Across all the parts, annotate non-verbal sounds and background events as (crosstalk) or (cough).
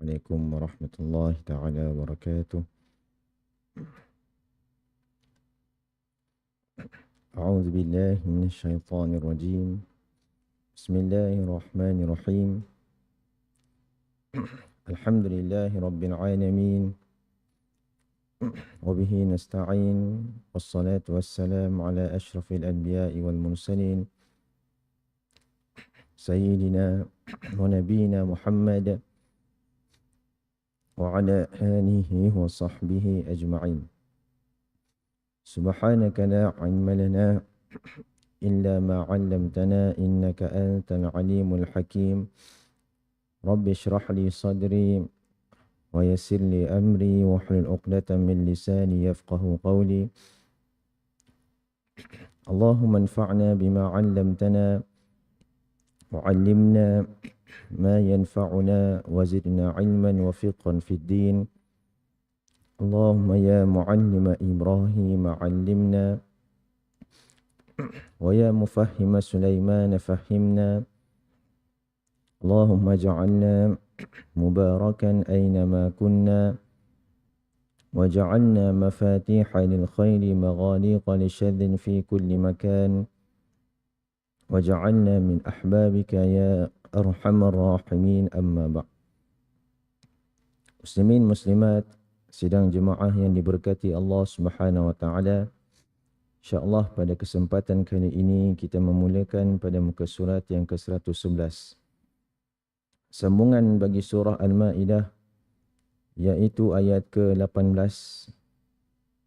عليكم ورحمة الله تعالى وبركاته. أعوذ بالله من الشيطان الرجيم. بسم الله الرحمن الرحيم. الحمد لله رب العالمين. وبه نستعين. والصلاة والسلام على أشرف الأنبياء والمرسلين. سيدنا ونبينا محمد وعلى آله وصحبه أجمعين. سبحانك لا علم لنا إلا ما علمتنا إنك أنت العليم الحكيم. رب اشرح لي صدري ويسر لي أمري واحلل عقدة من لساني يفقه قولي. اللهم انفعنا بما علمتنا وعلمنا ما ينفعنا وزدنا علما وفقا في الدين. اللهم يا معلم إبراهيم علمنا ويا مفهم سليمان فهمنا. اللهم اجعلنا مباركا أينما كنا وجعلنا مفاتيح للخير مغاليق لشذ في كل مكان. وجعلنا من أحبابك يا arhamar rahimin amma ba' Muslimin muslimat sidang jemaah yang diberkati Allah Subhanahu wa taala insyaallah pada kesempatan kali ini kita memulakan pada muka surat yang ke-111 sambungan bagi surah al-maidah iaitu ayat ke-18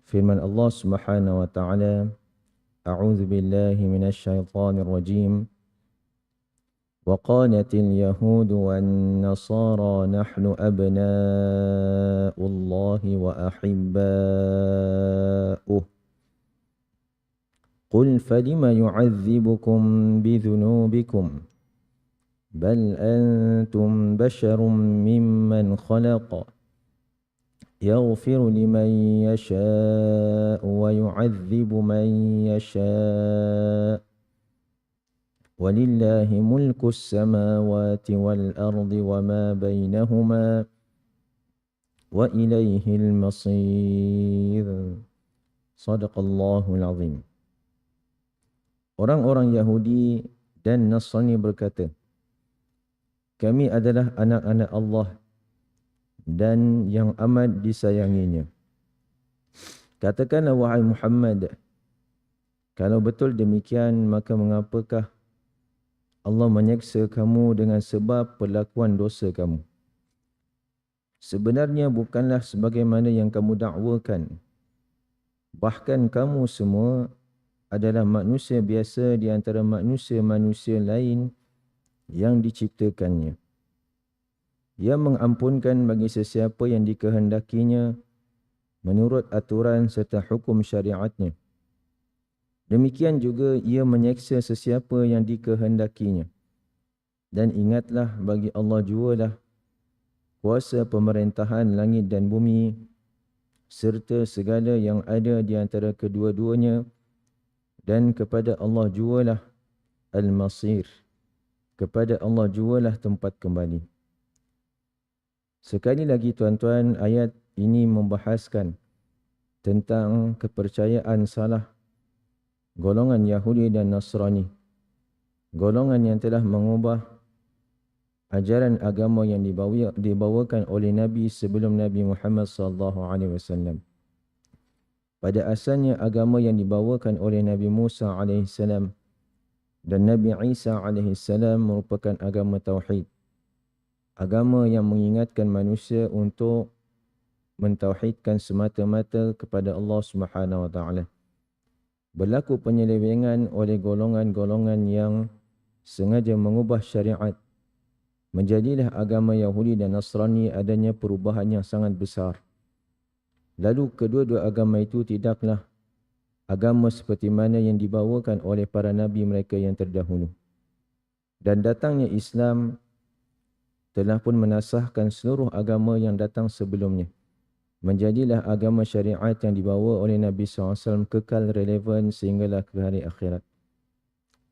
firman Allah Subhanahu wa taala a'udzu billahi minasy syaithanir rajim. وقالت اليهود والنصارى نحن أبناء الله وأحباؤه. قل فلم يعذبكم بذنوبكم؟ بل أنتم بشر ممن خلق. يغفر لمن يشاء ويعذب من يشاء. ولله ملك السماوات والأرض وما بينهما وإليه المصير صدق الله العظيم Orang-orang Yahudi dan Nasrani berkata, Kami adalah anak-anak Allah dan yang amat disayanginya. Katakanlah wahai Muhammad, kalau betul demikian maka mengapakah Allah menyeksa kamu dengan sebab perlakuan dosa kamu? Sebenarnya bukanlah sebagaimana yang kamu dakwakan. Bahkan kamu semua adalah manusia biasa di antara manusia-manusia lain yang diciptakannya. Ia mengampunkan bagi sesiapa yang dikehendakinya menurut aturan serta hukum syariatnya. Demikian juga ia menyeksa sesiapa yang dikehendakinya. Dan ingatlah bagi Allah jualah kuasa pemerintahan langit dan bumi serta segala yang ada di antara kedua-duanya dan kepada Allah jualah al-masir. Kepada Allah jualah tempat kembali. Sekali lagi tuan-tuan, ayat ini membahaskan tentang kepercayaan salah golongan Yahudi dan Nasrani. Golongan yang telah mengubah ajaran agama yang dibawa, dibawakan oleh Nabi sebelum Nabi Muhammad sallallahu alaihi wasallam. Pada asalnya agama yang dibawakan oleh Nabi Musa alaihi salam dan Nabi Isa alaihi salam merupakan agama tauhid agama yang mengingatkan manusia untuk mentauhidkan semata-mata kepada Allah Subhanahu wa taala. Berlaku penyelewengan oleh golongan-golongan yang sengaja mengubah syariat. Menjadilah agama Yahudi dan Nasrani adanya perubahan yang sangat besar. Lalu kedua-dua agama itu tidaklah agama seperti mana yang dibawakan oleh para nabi mereka yang terdahulu. Dan datangnya Islam telah pun menasahkan seluruh agama yang datang sebelumnya. Menjadilah agama syariat yang dibawa oleh Nabi SAW kekal relevan sehinggalah ke hari akhirat.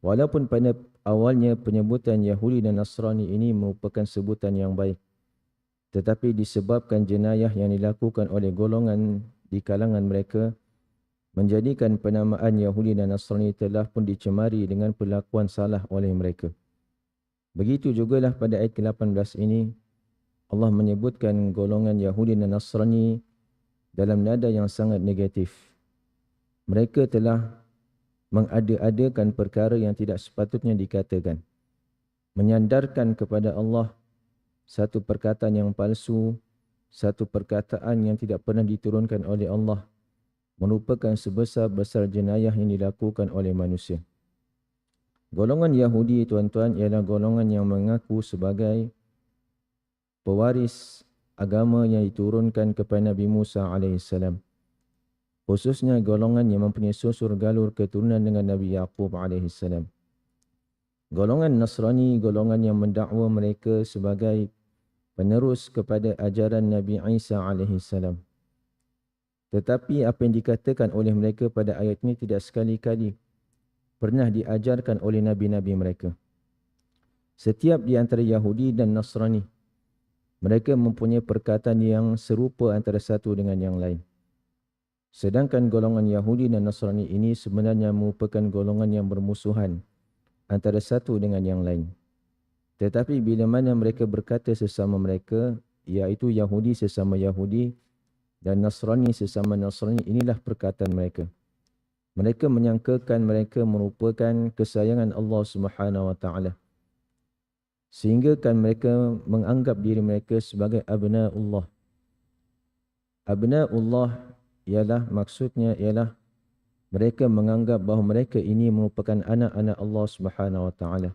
Walaupun pada awalnya penyebutan Yahudi dan Nasrani ini merupakan sebutan yang baik. tetapi disebabkan jenayah yang dilakukan oleh golongan di kalangan mereka menjadikan penamaan Yahudi dan Nasrani telah pun dicemari dengan perlakuan salah oleh mereka. Begitu jugalah pada ayat ke-18 ini Allah menyebutkan golongan Yahudi dan Nasrani dalam nada yang sangat negatif. Mereka telah mengada-adakan perkara yang tidak sepatutnya dikatakan. Menyandarkan kepada Allah satu perkataan yang palsu, satu perkataan yang tidak pernah diturunkan oleh Allah merupakan sebesar-besar jenayah yang dilakukan oleh manusia. Golongan Yahudi tuan-tuan ialah golongan yang mengaku sebagai pewaris agama yang diturunkan kepada Nabi Musa AS. Khususnya golongan yang mempunyai susur galur keturunan dengan Nabi Yaqub AS. Golongan Nasrani, golongan yang mendakwa mereka sebagai penerus kepada ajaran Nabi Isa AS. Tetapi apa yang dikatakan oleh mereka pada ayat ini tidak sekali-kali pernah diajarkan oleh Nabi-Nabi mereka. Setiap di antara Yahudi dan Nasrani, mereka mempunyai perkataan yang serupa antara satu dengan yang lain. Sedangkan golongan Yahudi dan Nasrani ini sebenarnya merupakan golongan yang bermusuhan antara satu dengan yang lain. Tetapi bila mana mereka berkata sesama mereka, iaitu Yahudi sesama Yahudi dan Nasrani sesama Nasrani, inilah perkataan mereka. Mereka menyangkakan mereka merupakan kesayangan Allah Subhanahu Wa Taala. Sehingga kan mereka menganggap diri mereka sebagai abna Allah. Abna Allah ialah maksudnya ialah mereka menganggap bahawa mereka ini merupakan anak-anak Allah Subhanahu Wa Taala.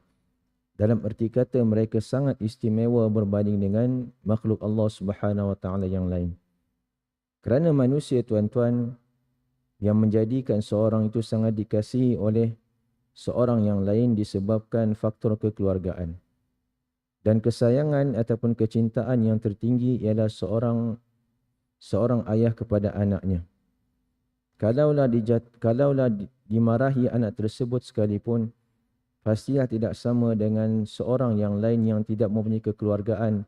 Dalam erti kata mereka sangat istimewa berbanding dengan makhluk Allah Subhanahu Wa Taala yang lain. Kerana manusia tuan-tuan yang menjadikan seorang itu sangat dikasihi oleh seorang yang lain disebabkan faktor kekeluargaan. Dan kesayangan ataupun kecintaan yang tertinggi ialah seorang seorang ayah kepada anaknya. Kalaulah dijat, kalaulah dimarahi anak tersebut sekalipun, pastilah tidak sama dengan seorang yang lain yang tidak mempunyai kekeluargaan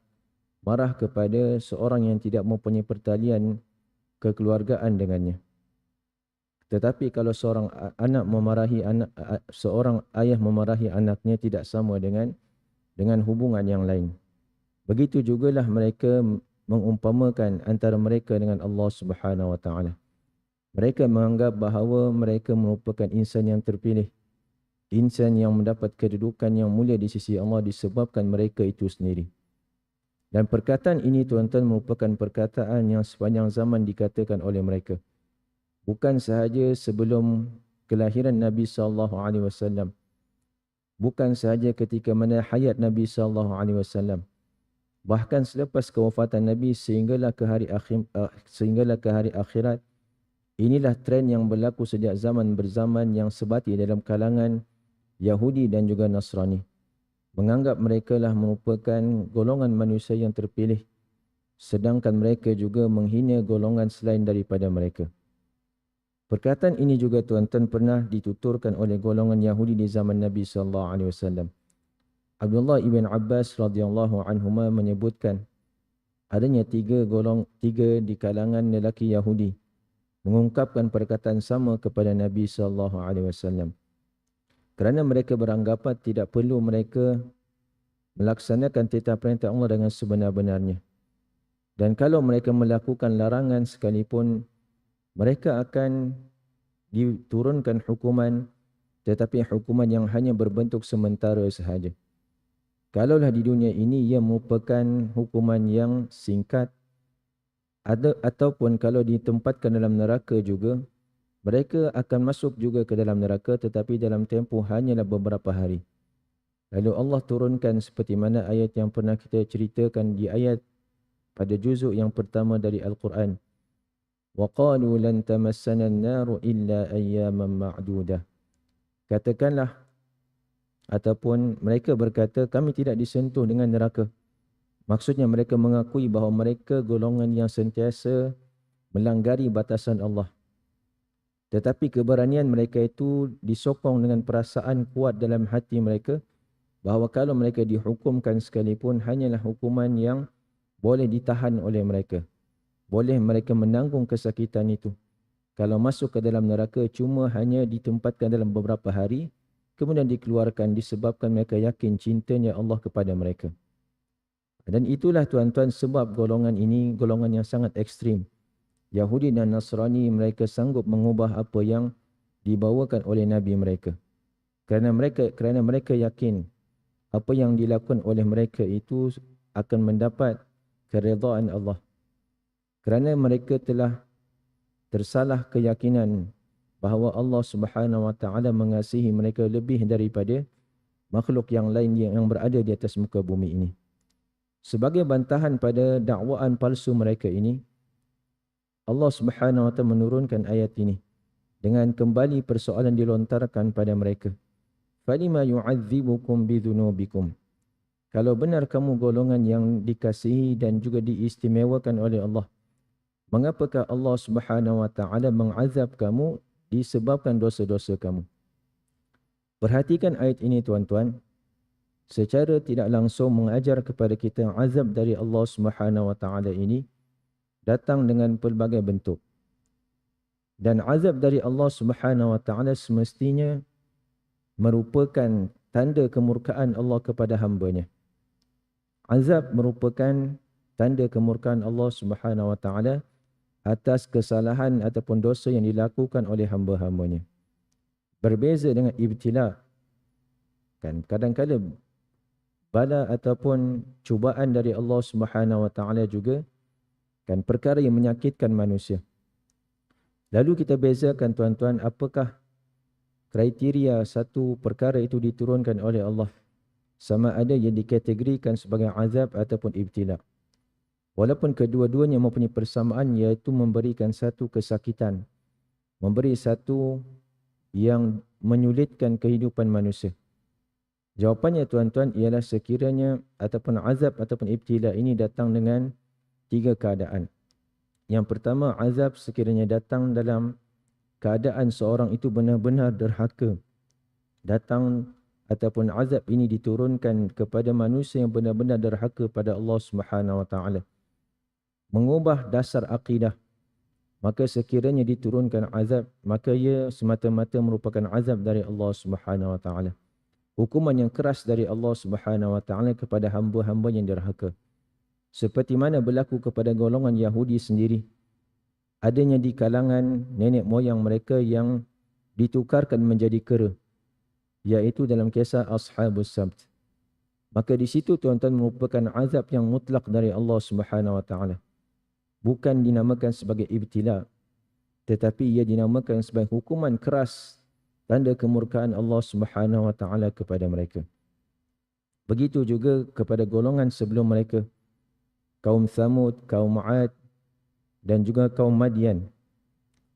marah kepada seorang yang tidak mempunyai pertalian kekeluargaan dengannya. Tetapi kalau seorang anak memarahi anak seorang ayah memarahi anaknya tidak sama dengan dengan hubungan yang lain. Begitu jugalah mereka mengumpamakan antara mereka dengan Allah Subhanahu Wa Taala. Mereka menganggap bahawa mereka merupakan insan yang terpilih insan yang mendapat kedudukan yang mulia di sisi Allah disebabkan mereka itu sendiri. Dan perkataan ini tuan-tuan merupakan perkataan yang sepanjang zaman dikatakan oleh mereka. Bukan sahaja sebelum kelahiran Nabi sallallahu alaihi wasallam. Bukan sahaja ketika mana hayat Nabi sallallahu alaihi wasallam. Bahkan selepas kewafatan Nabi sehinggalah ke hari akhir uh, sehinggalah ke hari akhirat inilah trend yang berlaku sejak zaman berzaman yang sebati dalam kalangan Yahudi dan juga Nasrani menganggap mereka lah merupakan golongan manusia yang terpilih sedangkan mereka juga menghina golongan selain daripada mereka. Perkataan ini juga tuan-tuan pernah dituturkan oleh golongan Yahudi di zaman Nabi sallallahu alaihi wasallam. Abdullah ibn Abbas radhiyallahu anhuma menyebutkan adanya tiga golong tiga di kalangan lelaki Yahudi mengungkapkan perkataan sama kepada Nabi sallallahu alaihi wasallam kerana mereka beranggapan tidak perlu mereka melaksanakan titah perintah Allah dengan sebenar-benarnya. Dan kalau mereka melakukan larangan sekalipun, mereka akan diturunkan hukuman tetapi hukuman yang hanya berbentuk sementara sahaja. Kalaulah di dunia ini ia merupakan hukuman yang singkat ada ataupun kalau ditempatkan dalam neraka juga mereka akan masuk juga ke dalam neraka tetapi dalam tempoh hanyalah beberapa hari. Lalu Allah turunkan seperti mana ayat yang pernah kita ceritakan di ayat pada juzuk yang pertama dari Al-Quran. وَقَالُوا لَنْ تَمَسَّنَ النَّارُ إِلَّا أَيَّامًا مَعْدُودًا Katakanlah ataupun mereka berkata kami tidak disentuh dengan neraka. Maksudnya mereka mengakui bahawa mereka golongan yang sentiasa melanggari batasan Allah. Tetapi keberanian mereka itu disokong dengan perasaan kuat dalam hati mereka bahawa kalau mereka dihukumkan sekalipun hanyalah hukuman yang boleh ditahan oleh mereka. Boleh mereka menanggung kesakitan itu. Kalau masuk ke dalam neraka cuma hanya ditempatkan dalam beberapa hari, kemudian dikeluarkan disebabkan mereka yakin cintanya Allah kepada mereka. Dan itulah tuan-tuan sebab golongan ini golongan yang sangat ekstrim. Yahudi dan Nasrani mereka sanggup mengubah apa yang dibawakan oleh nabi mereka. Kerana mereka kerana mereka yakin apa yang dilakukan oleh mereka itu akan mendapat keredaan Allah. Kerana mereka telah tersalah keyakinan bahawa Allah Subhanahu wa taala mengasihi mereka lebih daripada makhluk yang lain yang berada di atas muka bumi ini. Sebagai bantahan pada dakwaan palsu mereka ini, Allah Subhanahu wa taala menurunkan ayat ini dengan kembali persoalan dilontarkan pada mereka falima yu'adzibukum bidzunubikum kalau benar kamu golongan yang dikasihi dan juga diistimewakan oleh Allah mengapakah Allah Subhanahu wa taala mengazab kamu disebabkan dosa-dosa kamu? Perhatikan ayat ini tuan-tuan. Secara tidak langsung mengajar kepada kita azab dari Allah Subhanahu wa taala ini datang dengan pelbagai bentuk. Dan azab dari Allah Subhanahu wa taala semestinya merupakan tanda kemurkaan Allah kepada hamba-Nya. Azab merupakan tanda kemurkaan Allah Subhanahu wa taala atas kesalahan ataupun dosa yang dilakukan oleh hamba-hambanya. Berbeza dengan ibtila. Kan kadang-kadang bala ataupun cubaan dari Allah Subhanahu wa taala juga kan perkara yang menyakitkan manusia. Lalu kita bezakan tuan-tuan apakah kriteria satu perkara itu diturunkan oleh Allah sama ada yang dikategorikan sebagai azab ataupun ibtila. Walaupun kedua-duanya mempunyai persamaan iaitu memberikan satu kesakitan, memberi satu yang menyulitkan kehidupan manusia. Jawapannya tuan-tuan ialah sekiranya ataupun azab ataupun ibtila ini datang dengan tiga keadaan. Yang pertama azab sekiranya datang dalam keadaan seorang itu benar-benar derhaka datang ataupun azab ini diturunkan kepada manusia yang benar-benar derhaka pada Allah Subhanahu wa taala mengubah dasar akidah maka sekiranya diturunkan azab maka ia semata-mata merupakan azab dari Allah Subhanahu wa taala. Hukuman yang keras dari Allah Subhanahu wa taala kepada hamba-hamba yang derhaka seperti mana berlaku kepada golongan Yahudi sendiri. Adanya di kalangan nenek moyang mereka yang ditukarkan menjadi kera iaitu dalam kisah ashabus sabt. Maka di situ tuan-tuan merupakan azab yang mutlak dari Allah Subhanahu wa taala bukan dinamakan sebagai ibtila tetapi ia dinamakan sebagai hukuman keras tanda kemurkaan Allah Subhanahu wa taala kepada mereka. Begitu juga kepada golongan sebelum mereka kaum Thamud kaum 'Ad dan juga kaum Madian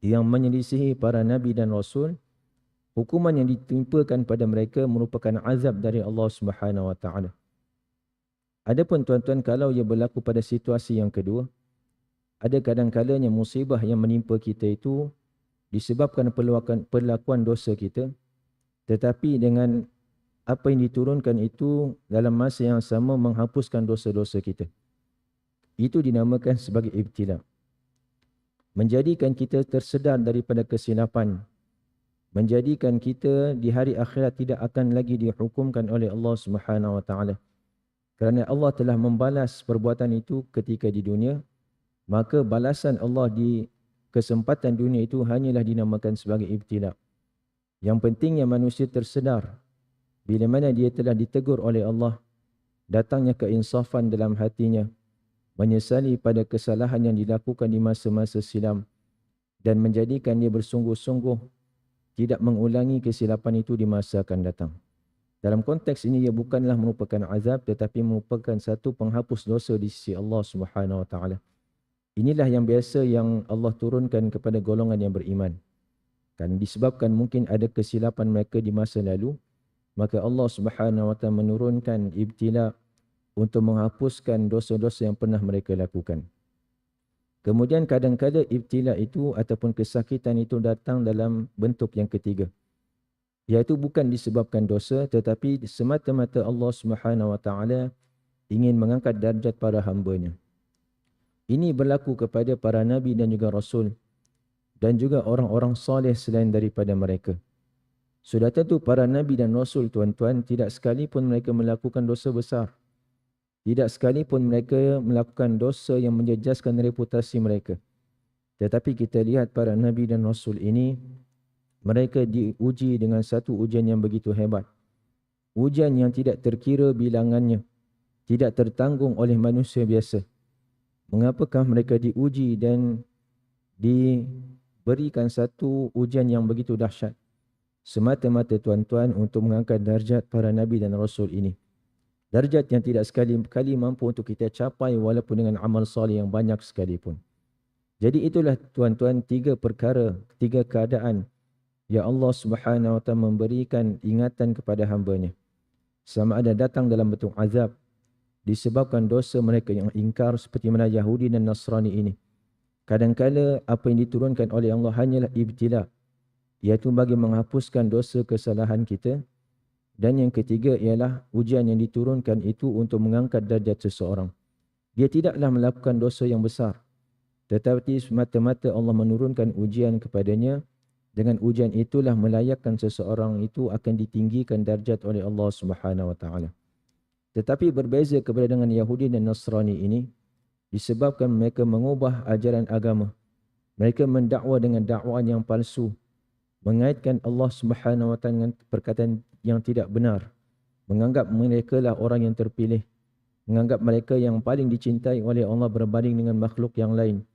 yang menyelisihi para nabi dan rasul. Hukuman yang ditimpakan pada mereka merupakan azab dari Allah Subhanahu wa taala. Adapun tuan-tuan kalau ia berlaku pada situasi yang kedua ada kadang-kadangnya musibah yang menimpa kita itu disebabkan perlakuan, perlakuan dosa kita. Tetapi dengan apa yang diturunkan itu dalam masa yang sama menghapuskan dosa-dosa kita. Itu dinamakan sebagai ibtila. Menjadikan kita tersedar daripada kesilapan. Menjadikan kita di hari akhirat tidak akan lagi dihukumkan oleh Allah Subhanahu taala. Kerana Allah telah membalas perbuatan itu ketika di dunia maka balasan Allah di kesempatan dunia itu hanyalah dinamakan sebagai ibtila yang pentingnya manusia tersedar bila mana dia telah ditegur oleh Allah datangnya keinsafan dalam hatinya menyesali pada kesalahan yang dilakukan di masa-masa silam dan menjadikan dia bersungguh-sungguh tidak mengulangi kesilapan itu di masa akan datang. Dalam konteks ini ia bukanlah merupakan azab tetapi merupakan satu penghapus dosa di sisi Allah Subhanahu wa taala. Inilah yang biasa yang Allah turunkan kepada golongan yang beriman. Kan disebabkan mungkin ada kesilapan mereka di masa lalu, maka Allah Subhanahu wa taala menurunkan ibtila untuk menghapuskan dosa-dosa yang pernah mereka lakukan. Kemudian kadang-kadang ibtila itu ataupun kesakitan itu datang dalam bentuk yang ketiga. Iaitu bukan disebabkan dosa tetapi semata-mata Allah Subhanahu Wa Taala ingin mengangkat darjat para hamba-Nya. Ini berlaku kepada para nabi dan juga rasul dan juga orang-orang soleh selain daripada mereka. Sudah tentu para nabi dan rasul tuan-tuan tidak sekalipun mereka melakukan dosa besar. Tidak sekalipun mereka melakukan dosa yang menjejaskan reputasi mereka. Tetapi kita lihat para nabi dan rasul ini mereka diuji dengan satu ujian yang begitu hebat. Ujian yang tidak terkira bilangannya, tidak tertanggung oleh manusia biasa. Mengapakah mereka diuji dan diberikan satu ujian yang begitu dahsyat? semata-mata tuan-tuan untuk mengangkat darjat para nabi dan rasul ini. Darjat yang tidak sekali-kali mampu untuk kita capai walaupun dengan amal soleh yang banyak sekalipun. Jadi itulah tuan-tuan tiga perkara, tiga keadaan yang Allah Subhanahu Wa Taala memberikan ingatan kepada hamba-Nya. Sama ada datang dalam bentuk azab disebabkan dosa mereka yang ingkar seperti mana Yahudi dan Nasrani ini. Kadang-kala apa yang diturunkan oleh Allah hanyalah ibtila, iaitu bagi menghapuskan dosa kesalahan kita. Dan yang ketiga ialah ujian yang diturunkan itu untuk mengangkat darjat seseorang. Dia tidaklah melakukan dosa yang besar tetapi semata-mata Allah menurunkan ujian kepadanya. Dengan ujian itulah melayakkan seseorang itu akan ditinggikan darjat oleh Allah Subhanahu wa taala tetapi berbeza kepada dengan Yahudi dan Nasrani ini disebabkan mereka mengubah ajaran agama. Mereka mendakwa dengan dakwaan yang palsu mengaitkan Allah Subhanahu wa taala dengan perkataan yang tidak benar menganggap mereka lah orang yang terpilih menganggap mereka yang paling dicintai oleh Allah berbanding dengan makhluk yang lain.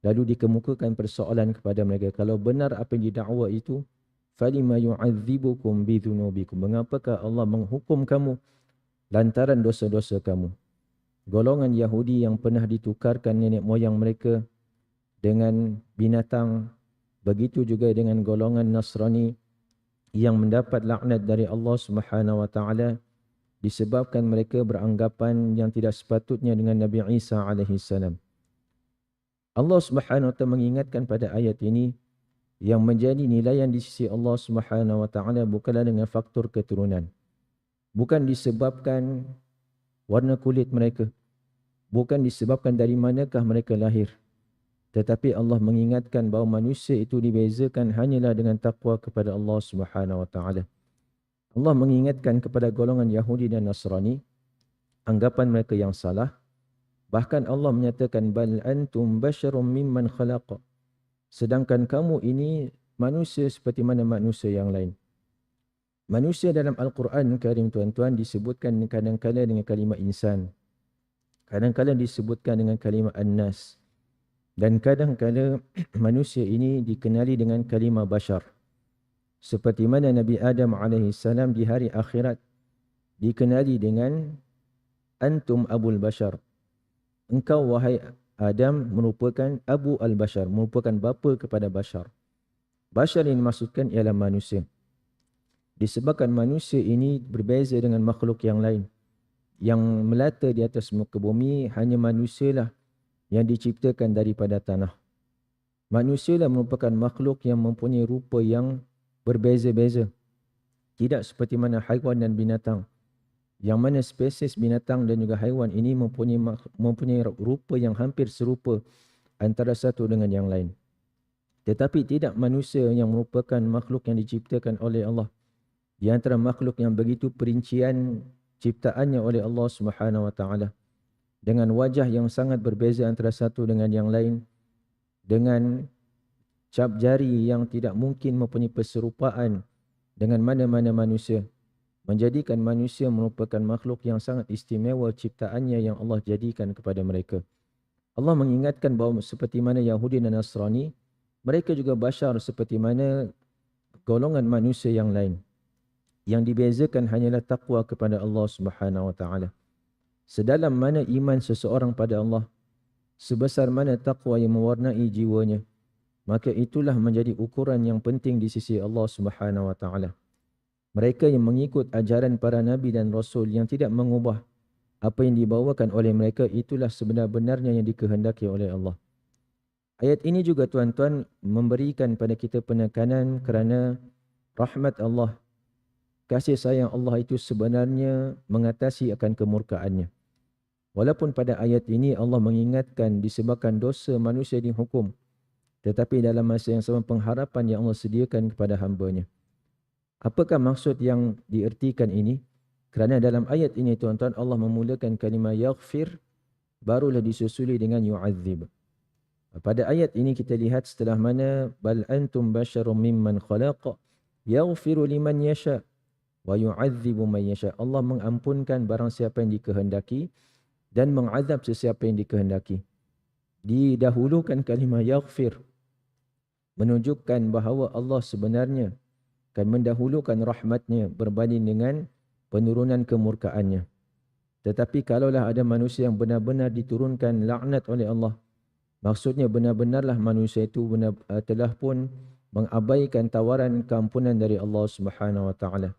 Lalu dikemukakan persoalan kepada mereka kalau benar apa yang didakwa itu falima yu'adzibukum bidzunubikum mengapakah Allah menghukum kamu lantaran dosa-dosa kamu golongan Yahudi yang pernah ditukarkan nenek moyang mereka dengan binatang Begitu juga dengan golongan Nasrani yang mendapat laknat dari Allah Subhanahu wa taala disebabkan mereka beranggapan yang tidak sepatutnya dengan Nabi Isa alaihi salam. Allah Subhanahu wa taala mengingatkan pada ayat ini yang menjadi nilaian di sisi Allah Subhanahu wa taala bukanlah dengan faktor keturunan. Bukan disebabkan warna kulit mereka. Bukan disebabkan dari manakah mereka lahir. Tetapi Allah mengingatkan bahawa manusia itu dibezakan hanyalah dengan takwa kepada Allah Subhanahu wa taala. Allah mengingatkan kepada golongan Yahudi dan Nasrani anggapan mereka yang salah. Bahkan Allah menyatakan bal antum basyarum mimman khalaqa. Sedangkan kamu ini manusia seperti mana manusia yang lain. Manusia dalam Al-Quran Karim tuan-tuan disebutkan kadang-kadang dengan kalimah insan. Kadang-kadang disebutkan dengan kalimah an-nas. Dan kadang-kadang (clears throat) manusia ini dikenali dengan kalimah bashar. Seperti mana Nabi Adam AS di hari akhirat dikenali dengan Antum Abul Bashar. Engkau wahai Adam merupakan Abu Al-Bashar, merupakan bapa kepada Bashar. Bashar yang dimaksudkan ialah manusia. Disebabkan manusia ini berbeza dengan makhluk yang lain. Yang melata di atas muka bumi hanya manusialah yang diciptakan daripada tanah. Manusia lah merupakan makhluk yang mempunyai rupa yang berbeza-beza. Tidak seperti mana haiwan dan binatang. Yang mana spesies binatang dan juga haiwan ini mempunyai, mempunyai rupa yang hampir serupa antara satu dengan yang lain. Tetapi tidak manusia yang merupakan makhluk yang diciptakan oleh Allah. Di antara makhluk yang begitu perincian ciptaannya oleh Allah Subhanahu Wa Taala dengan wajah yang sangat berbeza antara satu dengan yang lain dengan cap jari yang tidak mungkin mempunyai perserupaan dengan mana-mana manusia menjadikan manusia merupakan makhluk yang sangat istimewa ciptaannya yang Allah jadikan kepada mereka. Allah mengingatkan bahawa seperti mana Yahudi dan Nasrani mereka juga bashar seperti mana golongan manusia yang lain yang dibezakan hanyalah takwa kepada Allah Subhanahu wa taala Sedalam mana iman seseorang pada Allah, sebesar mana takwa yang mewarnai jiwanya, maka itulah menjadi ukuran yang penting di sisi Allah Subhanahu wa taala. Mereka yang mengikut ajaran para nabi dan rasul yang tidak mengubah apa yang dibawakan oleh mereka itulah sebenar-benarnya yang dikehendaki oleh Allah. Ayat ini juga tuan-tuan memberikan pada kita penekanan kerana rahmat Allah kasih sayang Allah itu sebenarnya mengatasi akan kemurkaannya. Walaupun pada ayat ini Allah mengingatkan disebabkan dosa manusia dihukum. Tetapi dalam masa yang sama pengharapan yang Allah sediakan kepada hambanya. Apakah maksud yang diertikan ini? Kerana dalam ayat ini tuan-tuan Allah memulakan kalimah yaghfir barulah disusuli dengan yu'adzib. Pada ayat ini kita lihat setelah mana bal antum basyarum mimman khalaqa yaghfiru liman yasha wa yu'adzibu man yasha. Allah mengampunkan barang siapa yang dikehendaki dan mengazab sesiapa yang dikehendaki. Didahulukan kalimah yaghfir menunjukkan bahawa Allah sebenarnya akan mendahulukan rahmatnya berbanding dengan penurunan kemurkaannya. Tetapi kalaulah ada manusia yang benar-benar diturunkan laknat oleh Allah, maksudnya benar-benarlah manusia itu benar, uh, telah pun mengabaikan tawaran keampunan dari Allah Subhanahu wa taala.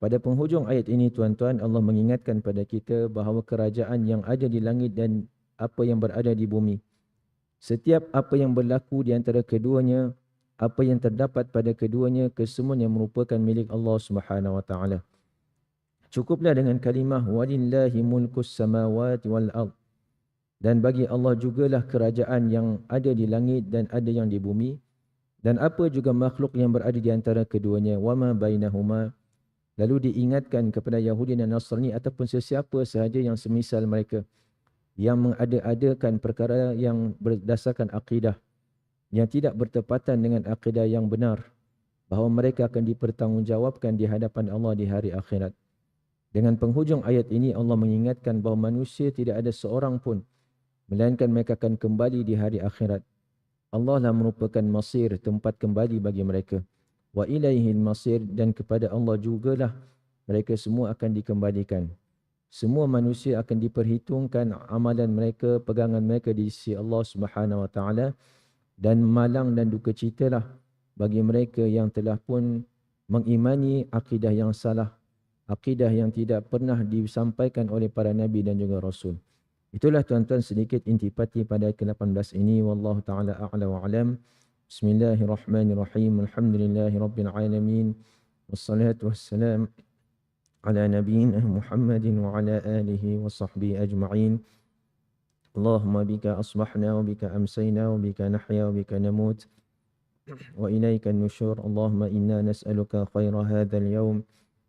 Pada penghujung ayat ini tuan-tuan Allah mengingatkan pada kita bahawa kerajaan yang ada di langit dan apa yang berada di bumi setiap apa yang berlaku di antara keduanya apa yang terdapat pada keduanya kesemuanya merupakan milik Allah Subhanahu wa taala. Cukuplah dengan kalimah walillahi mulkus samawati wal ard. Dan bagi Allah jugalah kerajaan yang ada di langit dan ada yang di bumi dan apa juga makhluk yang berada di antara keduanya wama bainahuma Lalu diingatkan kepada Yahudi dan Nasrani ataupun sesiapa sahaja yang semisal mereka yang mengada-adakan perkara yang berdasarkan akidah yang tidak bertepatan dengan akidah yang benar bahawa mereka akan dipertanggungjawabkan di hadapan Allah di hari akhirat. Dengan penghujung ayat ini Allah mengingatkan bahawa manusia tidak ada seorang pun melainkan mereka akan kembali di hari akhirat. Allah lah merupakan masir tempat kembali bagi mereka wa ilaihil masir dan kepada Allah jugalah mereka semua akan dikembalikan. Semua manusia akan diperhitungkan amalan mereka, pegangan mereka di sisi Allah Subhanahu wa taala dan malang dan duka citalah bagi mereka yang telah pun mengimani akidah yang salah, akidah yang tidak pernah disampaikan oleh para nabi dan juga rasul. Itulah tuan-tuan sedikit intipati pada ayat ke-18 ini wallahu taala a'la wa alam. بسم الله الرحمن الرحيم الحمد لله رب العالمين والصلاة والسلام على نبينا محمد وعلى آله وصحبه أجمعين. اللهم بك أصبحنا وبك أمسينا وبك نحيا وبك نموت وإليك النشور. اللهم إنا نسألك خير هذا اليوم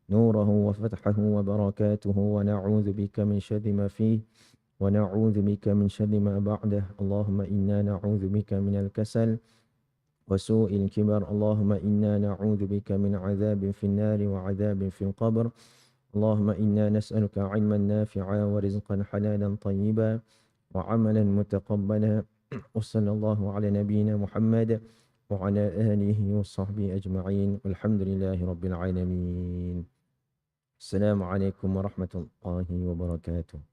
نوره وفتحه وبركاته ونعوذ بك من شر ما فيه ونعوذ بك من شر ما بعده. اللهم إنا نعوذ بك من الكسل وسوء الكبر. اللهم إنا نعوذ بك من عذاب في النار وعذاب في القبر. اللهم إنا نسألك علما نافعا ورزقا حلالا طيبا وعملا متقبلا. وصلى الله على نبينا محمد وعلى آله وصحبه أجمعين. والحمد لله رب العالمين. السلام عليكم ورحمة الله وبركاته.